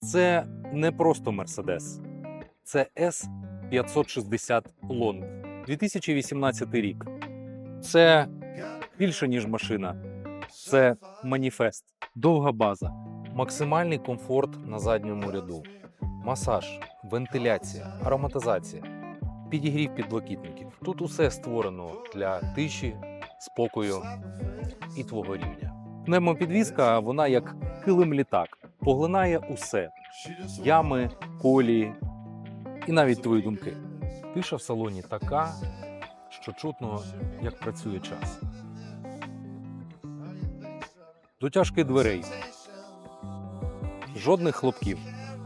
Це не просто Мерседес, це S560 Long 2018 рік. Це більше, ніж машина. Це маніфест, довга база, максимальний комфорт на задньому ряду, масаж, вентиляція, ароматизація, підігрів підлокітників. Тут усе створено для тиші, спокою і твого рівня. Пневмопідвізка, вона як килим літак, поглинає усе: ями, колії і навіть твої думки. Тиша в салоні така, що чутно, як працює час. Дотяжки дверей. Жодних хлопків.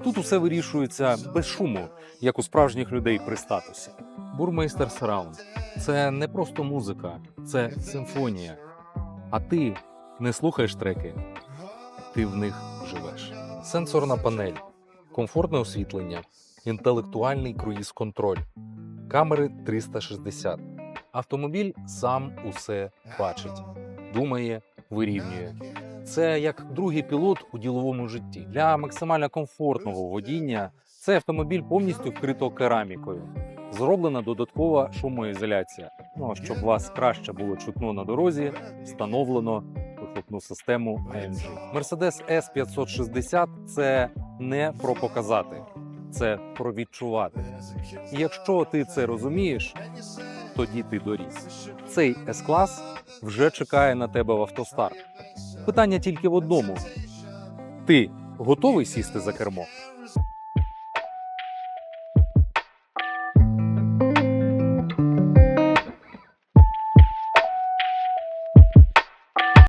Тут усе вирішується без шуму, як у справжніх людей при статусі. Бурмейстер Сараунд це не просто музика, це симфонія. А ти не слухаєш треки, ти в них живеш. Сенсорна панель, комфортне освітлення, інтелектуальний круїз-контроль, камери 360. Автомобіль сам усе бачить, думає, вирівнює. Це як другий пілот у діловому житті. Для максимально комфортного водіння цей автомобіль повністю вкрито керамікою. Зроблена додаткова шумоізоляція. Ну щоб вас краще було чутно на дорозі, встановлено вихлопну систему AMG. Mercedes S560 – це не про показати, це про відчувати. І якщо ти це розумієш, тоді ти доріс. Цей S-клас вже чекає на тебе в автостарт. Питання тільки в одному: ти готовий сісти за кермо?